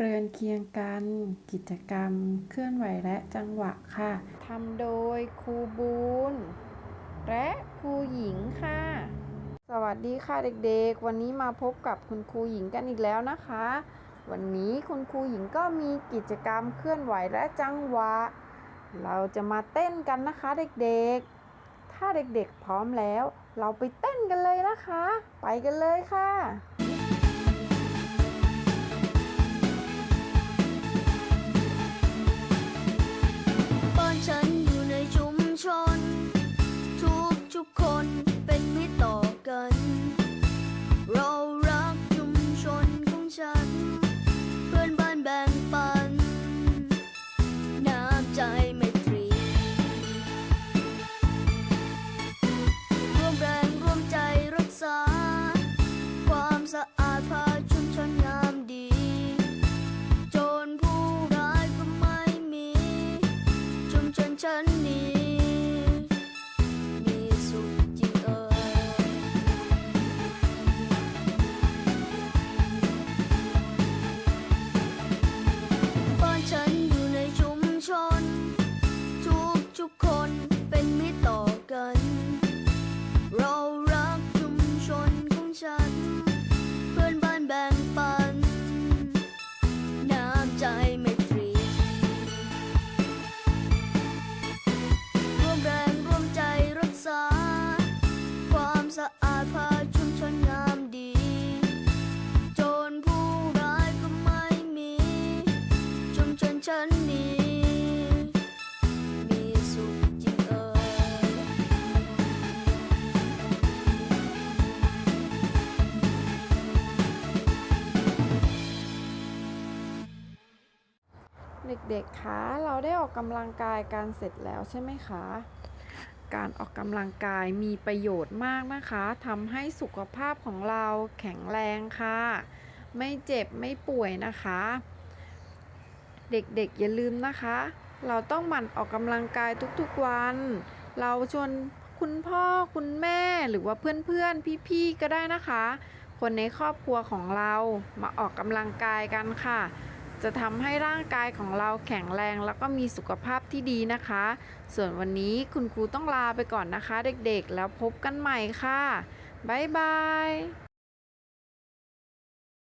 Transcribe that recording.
เรือนเคียงกัน กิจกรรม เคลื่อนไหวและจังหวะค่ะทำโดยครูบูนและครูหญิงค่ะ สวัสดีค่ะเด็กๆ วันนี้มาพบกับคุณครูหญิงกันอีกแล้วนะคะ วันนี้คุณครูหญิงก็มีกิจกรรมเคลื่อนไหวและจังหวะ เราจะมาเต้นกันนะคะเด็กๆ ถ้าเด็กๆพร้อมแล้ว เราไปเต้นกันเลยนะคะ ไปกันเลยค่ะ ชุ ฉันนี้มีสุขจริงเอ่ยเด็กๆ คะ เราได้ออกกำลังกายกันเสร็จแล้วใช่ไหมคะ การออกกำลังกายมีประโยชน์มากนะคะทำให้สุขภาพของเราแข็งแรงค่ะ ไม่เจ็บไม่ป่วยนะคะ เด็กๆอย่าลืมนะคะ เราต้องหมั่นออกกำลังกายทุกๆวัน เราชวนคุณพ่อคุณแม่หรือว่าเพื่อนๆ พี่ๆ ก็ได้นะคะ คนในครอบครัวของเรามาออกกำลังกายกันค่ะ จะทำให้ร่างกายของเราแข็งแรงแล้วก็มีสุขภาพที่ดีนะคะ ส่วนวันนี้คุณครูต้องลาไปก่อนนะคะ เด็กๆ แล้วพบกันใหม่ค่ะ บ๊ายบาย